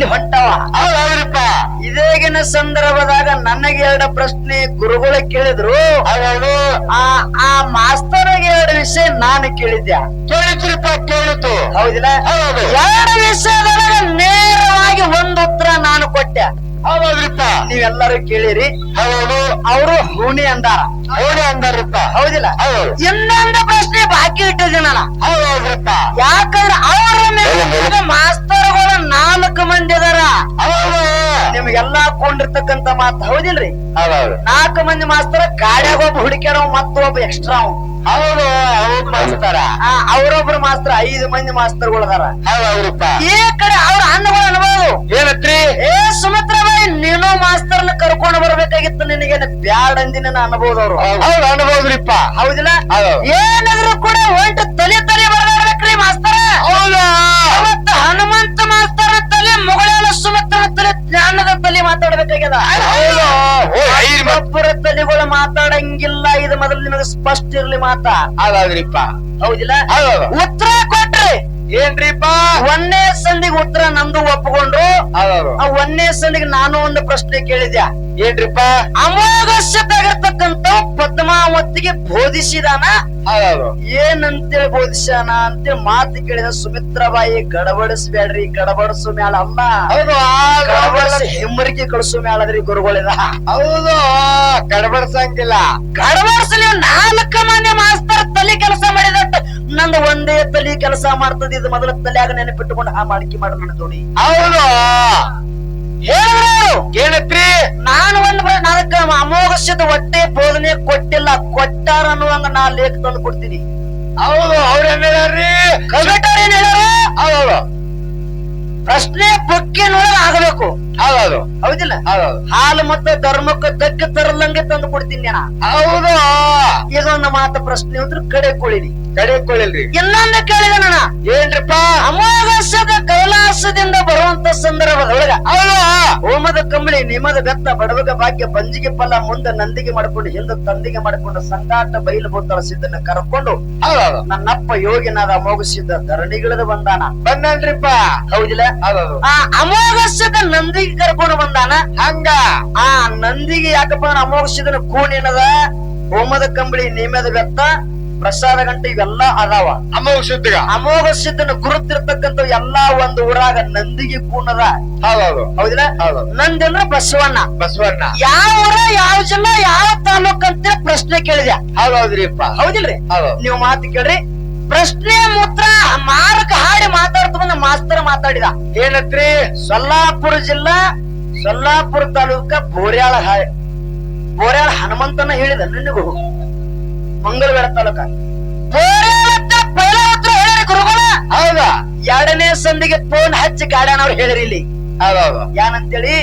ಇಲ್ಲಿ ಹೊಟ್ಟವ. ಹೌದ್ರಪ್ಪ. ಇದೇಗಿನ ಸಂದರ್ಭದಾಗ ನನಗೆ ಎರಡು ಪ್ರಶ್ನೆ ಗುರುಗಳ ಕೇಳಿದ್ರು. ಹೌದೌದು. ಆ ಆ ಮಾಸ್ತರ್ಗೆ ಎರಡು ವಿಷಯ ನಾನು ಕೇಳಿದ್ದೆ. ಕೇಳಿದ್ರಿಪ್ಪ ಕೇಳಿತು. ಹೌದಿಲ್ಲ? ಹೌದು. ಎರಡು ವಿಷಯದೊಳಗೆ ನೇರವಾಗಿ ಒಂದು ಉತ್ತರ ನಾನು ಕೊಟ್ಟೆ. ಹೌದ್ರಿಪ್ಪ ನೀವೆಲ್ಲರೂ ಕೇಳಿರಿ. ಹೌದು ಅವರು ಹೂಣಿ ಅಂದಾರ. ಹೂಣಿ ಅಂದಾರಪ್ಪ. ಹೌದಿಲ್ಲ? ಹೌದು. ಇನ್ನೊಂದು ಪ್ರಶ್ನೆ ಬಾಕಿ ಇಟ್ಟಿದ್ದೀನಿ ನಾನು. ಯಾಕ ಯಾಕಂದ್ರೆ ನಿಮ್ಗೆಲ್ಲಾ ಕೊಂಡಿರ್ತಕ್ಕಂತ ಮಾತು ಹೌದಿಲ್ರಿ? ನಾಲ್ಕು ಮಂದಿ ಮಾಸ್ತರ ಗಾಡ್ಯಾಗ ಒಬ್ಬ ಹುಡುಕ್ಯಾರ ಮತ್ತೊಬ್ಬ ಎಕ್ಸ್ಟ್ರಾ ಹೌದು ಹೌದು ಮಾಸ್ತರ. ಅವ್ರೊಬ್ರು ಮಾಸ್ತರ ಐದು ಮಂದಿ ಮಾಸ್ತರ್ ಹೌದೌದ್ರಿಪ್ಪ ಈ ಕಡೆ ಅವ್ರ ಅನ್ನಗಳು ಅನ್ಬೋದು. ಏನತ್ರಿ? ಏ ಸುಮಿತ್ರಬಾಯಿ ನೀನು ಮಾಸ್ತರ್ನ ಕರ್ಕೊಂಡು ಬರ್ಬೇಕಾಗಿತ್ತು ನಿನಗೇನು ಬ್ಯಾಡ್ ಅಂದಿನ ಅನ್ಬೋದು ಅವ್ರು. ಹೌದು ಅನ್ಬೋದ್ರಿಪ್ಪ. ಹೌದಿಲ್ಲ? ಹೌದು. ಏನಾದ್ರು ಕೂಡ ಒಂಟು ತಲೆ ತಲೆ ಬರ್ಬೇಕ್ರಿ ಮಾಸ್ತರ. ಹೌದಾ? ಮಾತಾಡಂಗಿಲ್ಲ ಇದು ಮೊದಲು ನಿಮಗೆ ಸ್ಪಷ್ಟ ಇರ್ಲಿ ಮಾತ ಅದಾದ್ರಿಪ್ಪ ಹೌದಿಲ್ಲ? ಹೌದು ಉತ್ತರ ಕೊಟ್ರಿ. ಏನ್ರಿಪ್ಪ? ಒಂದೇ ಸಂದಿಗೆ ಉತ್ತರ ನಂದು ಒಪ್ಪಿಕೊಂಡ್ರು. ಹೌದೌದು ಆ ಒಂದೇ ಸಂದಿಗೆ ನಾನು ಒಂದು ಪ್ರಶ್ನೆ ಕೇಳಿದ್ಯಾ? ಏನ್ರಿಪ್ಪ? ಅಮೋಘಸ್ಯತಾಗಿರ್ತಕ್ಕಂಥ ಪದ್ಮಾವತಿಗೆ ಬೋಧಿಸಿದಾನ? ಏನಂತೇಳಿ ಬೋಧಿಸ್ಯಾನ ಅಂತೇಳಿ ಮಾತು ಕೇಳಿದ ಸುಮಿತ್ರಾಬಾಯಿ ಗಡಬಡಿಸ್ಬೇಡ್ರಿ ಗಡಬಡಿಸು ಮ್ಯಾಲ ಅಮ್ಮ ಹೌದು ಗಡಬಡಿಸಿ ಹೆಮ್ಮರಿಗೆ ಕಳಿಸು ಮ್ಯಾಲದ್ರಿ ಗುರುಗಳಿದ. ಹೌದು ಗಡಬಡಿಸಂಗಿಲ್ಲ ಗಡಬಡಿಸಲಿ ನಾಲ್ಕ ಮಂದಿ ಮಾಸ್ತರ್ ತಲೆ ಕೆಲಸ ಮಾಡಿದಟ್ಟ ನಂದು ಒಂದೇ ತಲೆ ಕೆಲಸ ಮಾಡ್ತದ ಇದು ಮೊದಲ ತಲೆಯಾಗ ನೆನಪಿಟ್ಟುಕೊಂಡು ಆ ಮಾಡಿಕೆ ಮಾಡ ಹೌದು ಹೇಳಿದ್ರು ಏನತ್ರಿ ನಾನು ಒಂದು ಬ- ನಾಲ್ಕ ಅಮೋಘಸ್ಯದ ಹೊಟ್ಟೆ ಬೋಧನೆ ಕೊಟ್ಟಿಲ್ಲ ಕೊಟ್ಟಾರ ಅನ್ನುವಂಗ ನಾ ಲೇಖ ತಂದು ಕೊಡ್ತೀನಿ. ಹೌದು ಅವ್ರ ಏನ್ರಿ ಕವಿಟರ್ ಏನ್ ಹೇಳೋರು ಹೌದೌದು. ಪ್ರಶ್ನೆ ಬುಕ್ಕಿನೊಳಗ ಆಗಬೇಕು. ಹೌದೌದು. ಹೌದಿಲ್ಲ? ಹೌದೌದು. ಹಾಲು ಮತ್ತು ಧರ್ಮಕ್ಕೆ ಧಕ್ಕೆ ತರಲಂಗೆ ತಂದು ಕೊಡ್ತೀನಿ ನಾ. ಹೌದು. ಇದೊಂದು ಮಾತು ಪ್ರಶ್ನೆ ಅಂದ್ರೆ ಕಡೆ ಕೊಳಿರಿ. ಇನ್ನೊಂದು ಕೇಳಿದ ಏನ್ರಿಪ್ಪ? ಅಮಾವಾಸ್ಯದ ಕೈಲಾಸದಿಂದ ಬರುವಂತ ಸಂದರ್ಭದೊಳಗ ಹೌದು ಹೋಮದ ಕಂಬಳಿ ನಿಮದ ಬೆತ್ತ ಬಡವಗ ಭಾಗ್ಯ ಬಂಜಿಗೆ ಪಲ್ಲ ಮುಂದೆ ನಂದಿಗೆ ಮಾಡ್ಕೊಂಡು ಹಿಂದೆ ತಂದಿಗೆ ಮಾಡ್ಕೊಂಡು ಸಂಗಾಟ ಬೈಲು ಬೋತಳ ಸಿದ್ದನ್ನ ಕರ್ಕೊಂಡು ನನ್ನಪ್ಪ ಯೋಗಿನಾದ ಅಮೋಘಸಿದ್ದ ಧರಣಿಗಿಳಿದು ಬಂದಾನ. ಬಂದನ್ರಿಪ್ಪ. ಹೌದಿಲ್ಲ? ಆ ಅಮೋಘಸ್ಯದ ನಂದಿಗೆ ಕರ್ಕೊಂಡು ಬಂದಾನ. ಹಂಗ? ಆ ನಂದಿಗೆ ಯಾಕಪ್ಪ ಅಂದ್ರೆ ಅಮೋಘಸಿದನ ಕೂನ್ ಏನದ ಹೋಮದ ಕಂಬಳಿ ನಿಮದ ಬೆತ್ತ? ಪ್ರಸಾದ ಗಂಟೆ ಇವೆಲ್ಲ ಅದಾವ. ಅಮೋಘ ಶುದ್ಧಿಗ ಅಮೋಘ ಸಿದ್ಧನ ಗುರುತಿರ್ತಕ್ಕಂತ ಎಲ್ಲಾ ಒಂದು ಊರಾಗ ನಂದಿಗೆ ಕೂನದ ಹೌದೌದು. ಹೌದಿಲ್ಲ? ಹೌದು ನಂದಿ ಅಂದ್ರೆ ಬಸವಣ್ಣ. ಬಸವಣ್ಣ. ಯಾವ ಊರ ಯಾವ ಜಿಲ್ಲಾ ಯಾವ ತಾಲೂಕ್ ಅಂತ ಪ್ರಶ್ನೆ ಕೇಳಿದೆ. ಹೌದೌದ್ರಿಪ್ಪ. ಹೌದಿಲ್ರಿ? ಹೌದು. ನೀವು ಮಾತು ಕೇಳ್ರಿ. ಪ್ರಶ್ನೆ ಮೂತ್ರ ಮಾರಕ ಹಾಡಿ ಮಾತಾಡ್ತ ಬಂದ ಮಾಸ್ತರ್ ಮಾತಾಡಿದ. ಏನತ್ರಿ? ಸೊಲ್ಲಾಪುರ ಜಿಲ್ಲಾ ಸೊಲ್ಲಾಪುರ ತಾಲೂಕ ಬೋರ್ಯಾಳ ಹಾಡಿ ಬೋರ್ಯಾಳ ಹನುಮಂತನ ಹೇಳಿದ ನಿನಗೂ. ಮಂಗಳವೇಳ ತಾಲೂಕ. ಗುರುಗಳ. ಹೌದಾ. ಎರಡನೇ ಸಂದಿಗೆ ಫೋನ್ ಹಚ್ಚಿ ಗಾಡ್ಯಾನವ್ರು ಹೇಳಿರಿ ಇಲ್ಲಿ. ಹೌದೌದು. ಏನಂತೇಳಿ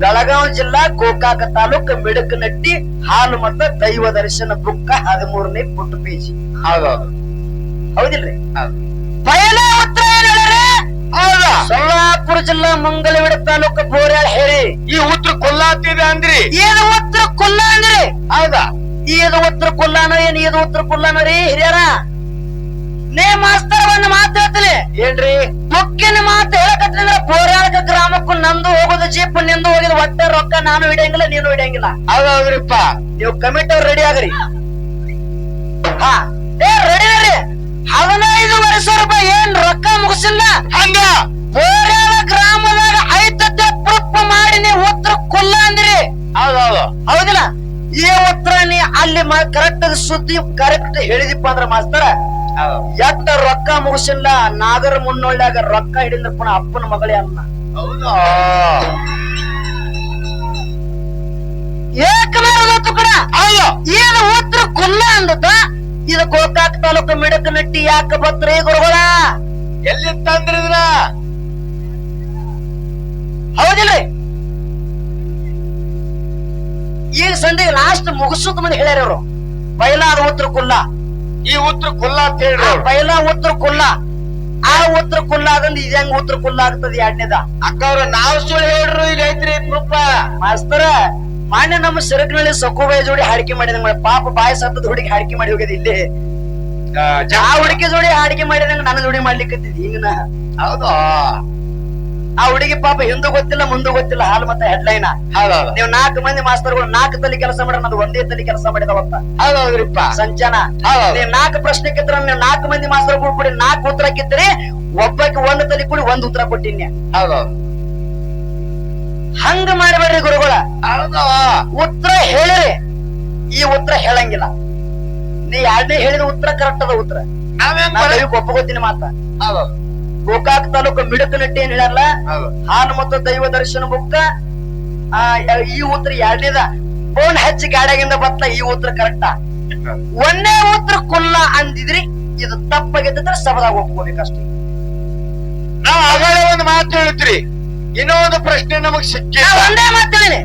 ಬೆಳಗಾವಿ ಜಿಲ್ಲಾ ಗೋಕಾಕ ತಾಲೂಕ್ ಮಿಡಕನಟ್ಟಿ ಹಾಲು ಮತ್ತ ದೈವ ದರ್ಶನ ಬುಕ್ಕ ಹದಿಮೂರನೇ ಪುಟ್ಟ ಪೇಜಿ. ಹೌದೌದು. ಹೌದಿಲ್ರಿ? ಸೊಲ್ಲಾಪುರ ಜಿಲ್ಲಾ ಮಂಗಳವೇಡ ತಾಲೂಕ ಬೋರ್ಯಾಳ ಹೇಳಿ. ಈ ಉತ್ತರ ಕೊಲ್ಲಾತಿದೆ ಅಂದ್ರಿ. ಏನು ಉತ್ತರ ಕೊಲ್ಲ ಅಂದ್ರಿ? ಹೌದಾ. ಇದು ಉತ್ತರ ಕುಲ್ಲಾನ ಏನ್ ಇದು ಉತ್ತರ ಕೊಲ್ಲಾನೋ ರೀ ಹಿರಿಯರ? ನೇ ಮಾಸ್ತರ್ ಒಂದು ಮಾತು ಹೇಳ್ತೀನಿ. ಏನ್ರಿ? ಮುಖ್ಯನ ಮಾತು ಅಂದ್ರೆ ಬೋರ್ಯಾಳಕ ಗ್ರಾಮಕ್ಕೂ ನಂದು ಹೋಗೋದು ಜೀಪ್ ನಿಂದು ಹೋಗಿದ ಒಟ್ಟ ರೊಕ್ಕ ನಾನು ಹಿಡಿಯಂಗಿಲ್ಲ ನೀನು ಹಿಡಿಯಂಗಿಲ್ಲ. ಹೌದ್ರಿಪ್ಪ ನೀವು ಕಮಿಟ್ ಅವ್ರು ರೆಡಿ ಆಗ್ರಿ. ಹಾ. ಏ ರೆಡಿ ರೀ ಹದಿನೈದು ವರ್ಷ ರೂಪಾಯಿ ಏನ್ ರೊಕ್ಕ ಮುಗಿಸಿಲ್ಲ. ಹಂಗ? ಬೋರ್ಯಾಳ ಗ್ರಾಮದಾಗ ಐತತ್ತೆ ಪ್ರೂಫ್ ಮಾಡಿ ನೀವು ಉತ್ತರ ಕುಲ್ಲ ಅಂದ್ರಿ ಹೌದೌದು. ಹೌದಿಲ್ಲ? ಈ ಉತ್ತರ ನೀ ಅಲ್ಲಿ ಕರೆಕ್ಟ್ ಸುದ್ದಿ ಕರೆಕ್ಟ್ ಹೇಳಿದಿಪ್ಪ ಅಂದ್ರ ಮಾಸ್ತರ ಎಟ್ಟ ರೊಕ್ಕ ಮುಗಿಸಿಲ್ಲ ನಾಗರ ಮುನ್ನೊಳ್ಳ್ಯಾಗ ರೊಕ್ಕ ಹಿಡಿದ್ರ ಪುನಃ ಅಪ್ಪನ ಮಗಳೇ ಅನ್ನ ಕೂಡ. ಅಯ್ಯೋ ಏನು ಉತ್ತರ ಕುಲ್ಲ ಅಂದದ? ಇದು ಗೋಕಾಕ್ ತಾಲೂಕು ಮಿಡಕ ನಟ್ಟಿ ಯಾಕ ಬತ್ರಿ ಗುರುಗಳ? ಎಲ್ಲಿ ತಂದ್ರಿದ್ರ ಹೌದಿಲ್ರಿ. ಈಗ ಸಂಜೆ ಲಾಸ್ಟ್ ಮುಗಿಸೋದ್ ಮಂದಿ ಹೇಳ್ಯಾರ ಅವರು. ಬಯಲಾದ ಉತ್ತರ ಕುಲ್ಲ. ಈ ಉತ್ತರ ಕುಲ್ಲ ಅಂತ ಹೇಳಿ ಹೇಳ್ರಿ ಬಯಲ ಉತ್ತರ ಕುಲ್ಲ. ಆ ಉತ್ತರ ಕುಲ್ಲ ಅದಂದ್ ಇದು ಹೆಂಗ್ ಉತ್ತರ ಕುಲ್ಲ ಆಗ್ತದ ಎರಡನೇದ? ಅಕ್ಕ ಅವ್ರ ನಾವ್ ಸುಳ್ಳು ಹೇಳ್ರು ಇಲ್ಲಿ ಐತ್ರಿ ಪ್ರೂಫ ಮಾಸ್ತರ ಮಾನ್ಯ ನಮ್ಮ ಸರಕಿನಲ್ಲಿ ಸೊಕೋಬಾಯಿ ಜೋಡಿ ಹಾಡಿಕೆ ಮಾಡಿದಂಗ ಪಾಪ ಬಾಯ ಸತ್ತದ ಹುಡುಗಿ ಹಾಡಿಕೆ ಮಾಡಿ ಹೋಗ್ಯದ ಇಲ್ಲಿ. ಆ ಹುಡುಗಿ ಜೋಡಿ ಹಾಡಿಕೆ ಮಾಡಿದಂಗ ನನ್ನ ಜೋಡಿ ಮಾಡ್ಲಿಕ್ಕೆ ಹಿಂಗ ಹೌದು? ಆ ಹುಡುಗಿ ಪಾಪ ಹಿಂದೂ ಗೊತ್ತಿಲ್ಲ ಮುಂದೆ ಗೊತ್ತಿಲ್ಲ ಹಾಲು ಮತ್ತೆ ಹೆಡ್ಲೈನ್ ನೀವು ನಾಲ್ಕು ಮಂದಿ ಮಾಸ್ತರ್ಗಳು ನಾಲ್ಕು ತಲೆ ಕೆಲಸ ಮಾಡ್ರ ನಾನು ಒಂದೇ ತಲೆ ಕೆಲಸ ಮಾಡಿದವಂತ. ಹೌದೌದ್ರಿಪ್ಪ. ಸಂಚನ. ನೀವು ನಾಲ್ಕು ಪ್ರಶ್ನೆ ಕಿತ್ರ ನೀವು ನಾಲ್ಕು ಮಂದಿ ಮಾಸ್ತರ್ಗಳು ಕೂಡಿ ನಾಲ್ಕು ಉತ್ತರ ಕಿತ್ತರೆ ಒಬ್ಬಕ್ಕೆ ಒಂದು ತಲೆ ಕೂಡಿ ಒಂದ್ ಉತ್ತರ ಕೊಟ್ಟಿನ್ಯ. ಹೌದೌದು. ಹಂಗ ಮಾಡಬೇಡ್ರಿ ಗುರುಗಳ. ಉತ್ತರ ಹೇಳಿರಿ. ಈ ಉತ್ತರ ಹೇಳಂಗಿಲ್ಲ. ನೀ ಎರಡನೇ ಹೇಳಿದ ಉತ್ತರ ಕರೆಕ್ಟ್ ಅದ ಉತ್ತರ. ಒಪ್ಪಗೋತೀನಿ ಮಾತಾ ಹೌದೌದು. ಗೋಕಾಕ್ ತಾಲೂಕು ಮಿಡಕನಟ್ಟಿ ಏನ್ ಹೇಳಲ್ಲ ಹಾನ್ ಮತ್ತು ದೈವ ದರ್ಶನ ಯ- ಈ ಉತ್ತರ ಎರಡನೇದ ಬೋನ್ ಹಚ್ಚಿ ಗಾಡಿಯಾಗಿಂದ ಬತ್ತ ಈ ಉತ್ತರ ಕರೆಕ್ಟ್ ಒಂದೇ ಉತ್ತರ ಕುಲ್ಲ ಅಂದಿದ್ರಿ ಇದು ತಪ್ಪಾಗಿದ್ದರೆ ಸಬದಾಗ ಒಪ್ಕೋಬೇಕಷ್ಟೇ. ನಾವ್ ಆಗಲೇ ಒಂದು ಮಾತು ಹೇಳ್ತೀರಿ ಇನ್ನೊಂದು ಪ್ರಶ್ನೆ ನಮಗ್ ಸಿಕ್ಕಿಲ್ಲ. ಒಂದೇ ಮಾತಾಡಿನಿ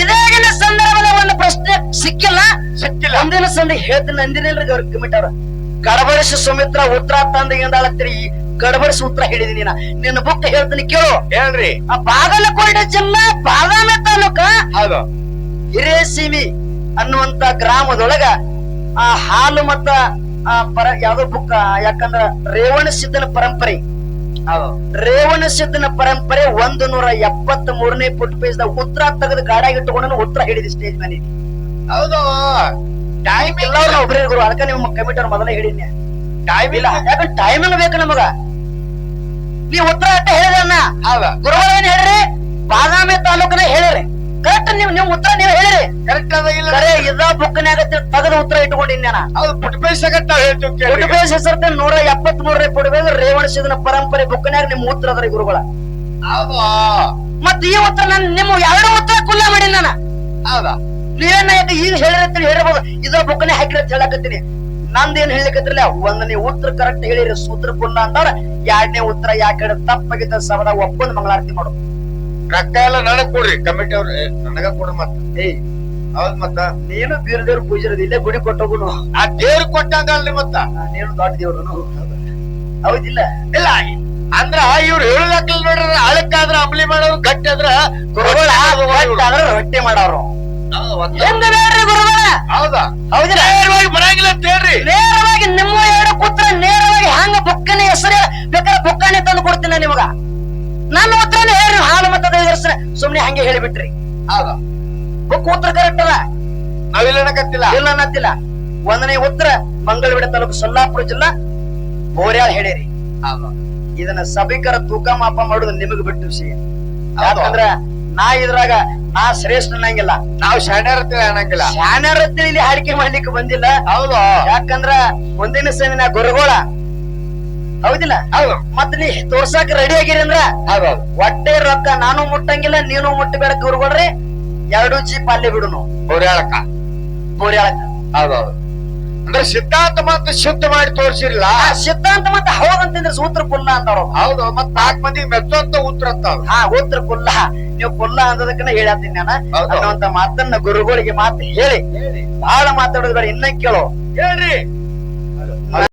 ಇದಾಗಿನ ಸಂದರ್ಭದ ಒಂದು ಪ್ರಶ್ನೆ ಸಿಕ್ಕಿಲ್ಲ. ಸಿಕ್ಕಿಲ್ಲ. ಒಂದಿನ ಸಂದಿ ಹೇಳ್ತೀನಿ ಅಂದಿನಿಲ್ರಿ ಅವ್ರ. ಕಮಿಟರ್ ಗಡಬಡಿಸಿ ಸುಮಿತ್ರ ಉತ್ತರ ತಂದಿಗಿಂದಾಳತ್ತೀರಿ ಗಡಬಡಿಸಿ ಉತ್ತರ ಹೇಳಿದೀನಿ ನಾ ನಿನ್ನ ಬುಕ್ ಹೇಳ್ತೀನಿ ಕೇಳು. ಹೇಳ್ರಿ. ಆ ಬಾಗಲಕೋಟೆ ಜಿಲ್ಲಾ ಬಾದಾಮಿ ತಾಲೂಕ ಹೌದು. ಹಿರೇಸೀಮಿ ಅನ್ನುವಂತ ಗ್ರಾಮದೊಳಗ ಆ ಹಾಲು ಮತ್ತ ಆ ಪರ ಯಾವ್ದೋ ಬುಕ್ ಯಾಕಂದ್ರ ರೇವಣ ಸಿದ್ಧನ ಪರಂಪರೆ. ರೇವಣ ಸಿದ್ಧನ ಪರಂಪರೆ ಒಂದು ನೂರ ಎಪ್ಪತ್ತ್ ಮೂರನೇ ಫುಟ್ ಪೇಜ್ ಉತ್ತರ ತೆಗೆದು ಗಾಡಿಯಾಗಿ ಇಟ್ಟುಕೊಂಡು ಉತ್ತರ ಹಿಡಿದಿ ಸ್ಟೇಜ್ ಮೇಲೆ ಹೌದು. ಟೈಮ್ ಇಲ್ಲ ಎಲ್ಲಾರು ಒಬ್ಬರೇ ಗುರು ಅದಕ್ಕೆ ನಿಮ್ಮ ಕಮಿಟರ್ ಮೊದಲೇ ಹೇಳಿದ್ನೆ. ಟೈಮ್ ಇಲ್ಲ. ಯಾಕಂದ್ರೆ ಟೈಮ್ ಇಲ್ಲ ಬೇಕು ನಮಗ. ನೀ ಉತ್ತರ ಅಟ್ಟ ಹೇಳಿದನ್ನ ಗುರುಗಳು ಏನ್ ಹೇಳ್ರಿ? ಬಾದಾಮಿ ತಾಲೂಕನ ಹೇಳಿರಿ. ಕರೆಕ್ಟ್ ನೀವು ನೀವು ಉತ್ತರ ನೀವು ಹೇಳಿರಿ. ಕರೆಕ್ಟ್ ಅದ ಇಲ್ಲ. ಕರೆ ಇದ ಬುಕ್ನ್ಯಾಗ ತಗದ ಉತ್ತರ ಇಟ್ಕೊಂಡಿನ್ಯಾನ ಹೌದು ಪುಟ್ ಪೈಸಗಟ್ಟ ನಾವ್ ಹೇಳ್ತೀವಿ ಫುಟ್ಬೇಸ್ ಹೆಸರ್ತೆ ನೂರ ಎಪ್ಪತ್ ಮೂರನೇ ಪುಟಬೇಸ್ ರೇವಣ ಸಿದ್ಧನ ಪರಂಪರೆ ಬುಕ್ನ್ಯಾಗ ನಿಮ್ ಉತ್ತರ ಅದ್ರಿ ಗುರುಗಳ. ಮತ್ ಈ ಉತ್ತರ ನಾನು ನಿಮ್ಮ ಎರಡು ಉತ್ತರ ಕುಲ್ಲ ಮಾಡಿ ನಾನು. ಹೌದಾ. ನೀವೇನ ಈಗ ಹೇಳಿರತ್ತೀನಿ ಹೇಳಬಹುದು ಇದ್ರ ಬುಕ್ನೇ ಹಾಕಿರ ಅಂತ ಹೇಳಕತ್ತೀನಿ. ನಂದೇನ್ ಹೇಳಿಕತ್ತಿರಲ್ಲ ಒಂದನೇ ಉತ್ತರ ಕರೆಕ್ಟ್ ಹೇಳಿರಿ ಸೂತ್ರ ಪುಣ್ಯ ಅಂತಾರ ಎರಡನೇ ಉತ್ತರ ಯಾಕೆ ಹೇಳಿ ತಪ್ಪಾಗಿದ್ದ ಸವದಾಗ ಒಪ್ಪಂದ ಮಂಗಳಾರತಿ ಮಾಡು. ರೊಕ್ಕ ಎಲ್ಲ ನನಗ್ ಕೊಡ್ರಿ ಕಮಿಟಿ ಅವ್ರ ನನಗ ಕೊಡ ಮತ್ತ. ಏಯ್ ಹೌದ್ ಮತ್ತ. ನೀನು ಬೇರೆ ದೇವ್ರ ಪೂಜಾರದು ಇಲ್ಲೇ ಗುಡಿ ಕೊಟ್ಟೋಗುನು. ಆ ದೇವ್ರ ಕೊಟ್ಟಂಗಲ್ರಿ ಮತ್ತ. ನೀನು ದೊಡ್ಡ ದೇವ್ರು ಹೌದಿಲ್ಲ. ಇಲ್ಲ ಅಂದ್ರ ಇವ್ರು ಹೇಳಕ್ಕಿಲ್ಲ ನೋಡ್ರಿ ಅಳಕ್ಕಾದ್ರ ಅಂಬ್ಲಿ ಮಾಡೋರು ಗಟ್ಟಿ ಆದ್ರ ರೊಟ್ಟಿ ಮಾಡೋರು. ಹೆಂಗ ಬೇಡ್ರಿ ಗುರುಗಳ? ಕೊಡ್ತೀನಿ ನಿಮಗ. ನನ್ನ ಉತ್ತರನ ಹೇಳ್ರಿ ಹಾಲು ಮತದ ಹೆಸರ ಸುಮ್ನೆ ಹಂಗೆ ಹೇಳಿಬಿಟ್ರಿ. ಹೌದು ಬುಕ್ ಉತ್ತರ ಕರೆಕ್ಟ್ ಅದ ನಾವಿಲ್ಲ ಅನ್ನಕತ್ತಿಲ್ಲ. ಇಲ್ಲ ಅನ್ನತ್ತಿಲ್ಲ. ಒಂದನೇ ಉತ್ತರ ಮಂಗಳೂರು ತಾಲೂಕು ಸೊಲ್ಲಾಪುರ ಜಿಲ್ಲಾ ಬೋರ್ಯಾಳ ಹೇಳಿರಿ ಇದನ್ನ ಸಭಿಕರ ತೂಕ ಮಾಪ ಮಾಡುದು ನಿಮಗ್ ಬಿಟ್ಟು ವಿಷಯ. ಯಾಕಂದ್ರ ನಾ ಇದ್ರಾಗ ನಾ ಶ್ರೇಷ್ಠ ಅನ್ನಂಗಿಲ್ಲ. ನಾವು ಶಾಣ್ಯರತ್ತಿ ಅನ್ನಂಗಿಲ್ಲ. ಇಲ್ಲಿ ಹಾಡಿಕೆ ಮಾಡ್ಲಿಕ್ಕೆ ಬಂದಿಲ್ಲ. ಹೌದು. ಯಾಕಂದ್ರ ಒಂದಿನ ಸಮಿನ ಗುರುಗೋಳ ಹೌದಿಲ್ಲ? ಹೌದು. ಮತ್ ನೀ ತೋರ್ಸಾಕ ರೆಡಿ ಆಗಿರಿ ಅಂದ್ರ? ಹೌದು ಹೊಟ್ಟೆ ರೊಕ್ಕ ನಾನು ಮುಟ್ಟಂಗಿಲ್ಲ ನೀನು ಮುಟ್ಟಬೇಡ ಗುರುಗಳ್ರಿ. ಎರಡು ಜೀಪ್ ಅಲ್ಲೇ ಬಿಡುನು ಬೋರ್ಯಾಳಕ ಬೋರ್ಯಾಳಕ ಹೌದೌದು ಅಂದ್ರೆ ಸಿದ್ಧಾಂತ ಮತ್ತೆ ಶುದ್ಧ ಮಾಡಿ ತೋರ್ಸಿರ್ಲ ಸಿದ್ಧಾಂತ ಮತ್ತೆ ಹೌದಂತಂದ್ರೆ ಸೂತ್ರ ಪುಲ್ಲ ಅಂತಾರ ಹೌದು ಮತ್ ನಾಲ್ಕ್ ಮಂದಿ ಮೆಚ್ಚುವಂತ ಉತ್ತರ ಅಂತ ಹಾ ಉತ್ತರ ಪುಲ್ಲ ನೀವು ಪುಲ್ಲ ಅಂದದಕ್ಕನ ಹೇಳತ್ತೀನಿ ನಾನು. ಅನ್ನುವಂತ ಮಾತನ್ನ ಗುರುಗಳಿಗೆ ಮಾತು ಹೇಳಿ. ಬಹಳ ಮಾತಾಡೋದು ಬೇಡ ಇನ್ನ ಕೇಳು. ಹೇಳ್ರಿ.